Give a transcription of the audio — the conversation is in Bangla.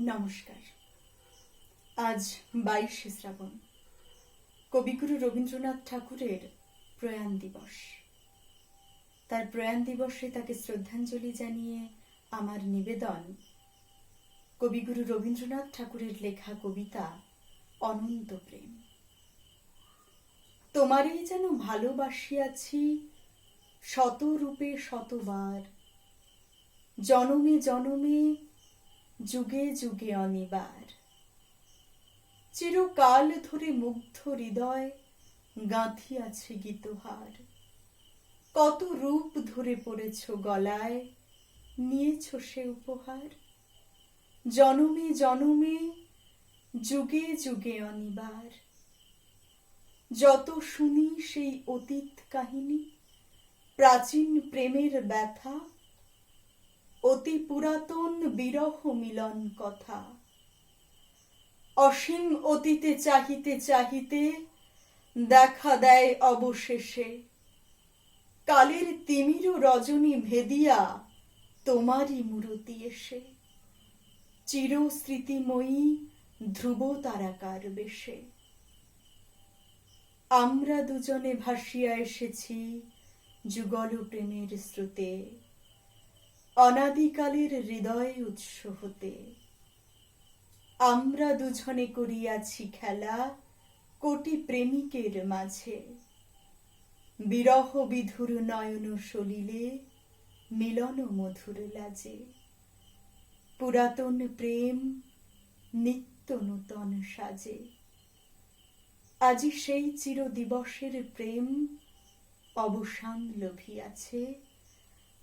নমস্কার। আজ বাইশে শ্রাবণ। কবিগুরু রবীন্দ্রনাথ ঠাকুরের প্রয়াণ দিবস। তার প্রয়াণ দিবসে তাকে শ্রদ্ধাঞ্জলি জানিয়ে আমার নিবেদন কবিগুরু রবীন্দ্রনাথ ঠাকুরের লেখা কবিতা অনন্ত প্রেম। তোমারই যেন ভালোবাসিয়াছি শত রূপে শতবার। জনমে জনমে যুগে যুগে অনিবার। চিরকাল ধরে মুগ্ধ হৃদয় গাঁথিয়াছে গীতহার কত রূপ ধরে পড়েছ গলায়, নিয়েছ সে উপহার। জনমে জনমে, যুগে যুগে অনিবার। যত শুনি সেই অতীত কাহিনী, প্রাচীন প্রেমের ব্যথা অতি পুরাতন বিরহ মিলন কথা। অসীম অতীতে চাহিতে চাহিতে দেখা দেয় অবশেষে। কালের তিমির রজনী ভেদিয়া তোমারই মূরতি এসে। চির স্মৃতিময়ী ধ্রুব তারাকার বেশে। আমরা দুজনে ভাসিয়া এসেছি যুগল প্রেমের স্রোতে। অনাদিকালের হৃদয় উৎস হতে আমরা দুজনে করিয়াছি খেলা কোটি প্রেমিকের মাঝে। বিরহ বিধুর নয়ন সলিলে, মিলন মধুর লাজে। পুরাতন প্রেম নিত্য নূতন সাজে। আজি সেই চির দিবসের প্রেম অবসান লোভিয়াছে।